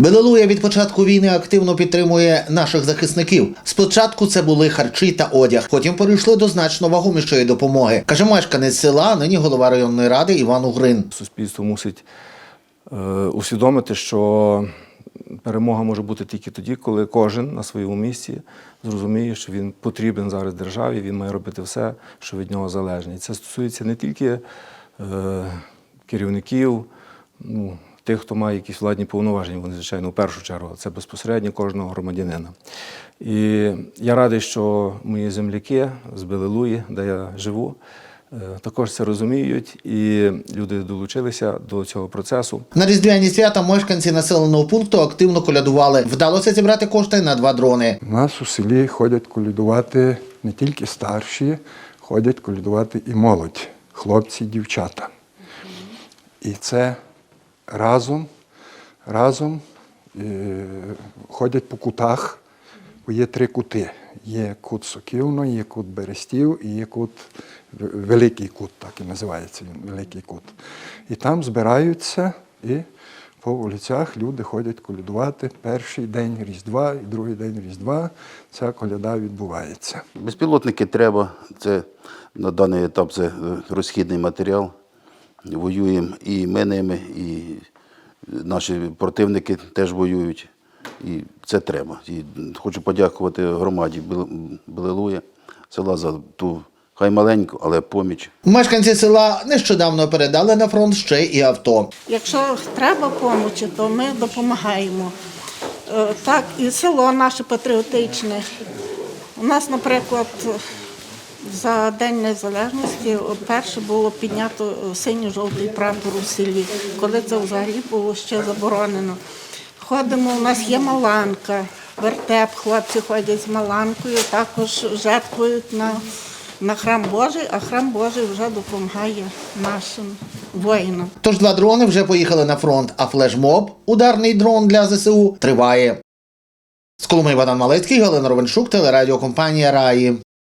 Белелуя від початку війни активно підтримує наших захисників. Спочатку це були харчі та одяг, потім перейшли до значно вагомішої допомоги. каже мешканець села, нині голова районної ради Іван Угрин. Суспільство мусить е, усвідомити, що перемога може бути тільки тоді, коли кожен на своєму місці зрозуміє, що він потрібен зараз державі, він має робити все, що від нього залежне. Це стосується не тільки е, керівників, ну, тих, хто має якісь владні повноваження, вони, звичайно, в першу чергу, це безпосередньо кожного громадянина. І я радий, що мої земляки з Белилуї, де я живу, е, також це розуміють, і люди долучилися до цього процесу. На різдвяні свята мешканці населеного пункту активно колядували. Вдалося зібрати кошти на два дрони. У нас у селі ходять колядувати не тільки старші, ходять колядувати і молодь, хлопці, дівчата. І це разом, разом е, ходять по кутах, бо є три кути. Є кут Соківно, є кут Берестів і є кут Великий кут, так і називається він, Великий кут. І там збираються і по вулицях люди ходять колядувати. Перший день Різдва і другий день Різдва ця коляда відбувається. Безпілотники треба. Це на даний етап це е, розхідний матеріал. Воюємо і ми ними, і наші противники теж воюють. І це треба. І хочу подякувати громаді Бел- Белилуя, села за ту хай маленьку, але поміч. Мешканці села нещодавно передали на фронт ще і авто. Якщо треба допомоги, то ми допомагаємо. Е, Так, і село наше патріотичне. У нас, наприклад, за День Незалежності перше було піднято синьо-жовтий прапор у селі, коли це взагалі було ще заборонено. Ходимо, у нас є маланка, вертеп, хлопці ходять з маланкою, також жертвують на, на храм Божий, а храм Божий вже допомагає нашим воїнам. Тож два дрони вже поїхали на фронт, а флешмоб, ударний дрон для ЗСУ, триває. З Коломи Богдан Малецький, Галина Ровеншук, телерадіокомпанія Раї.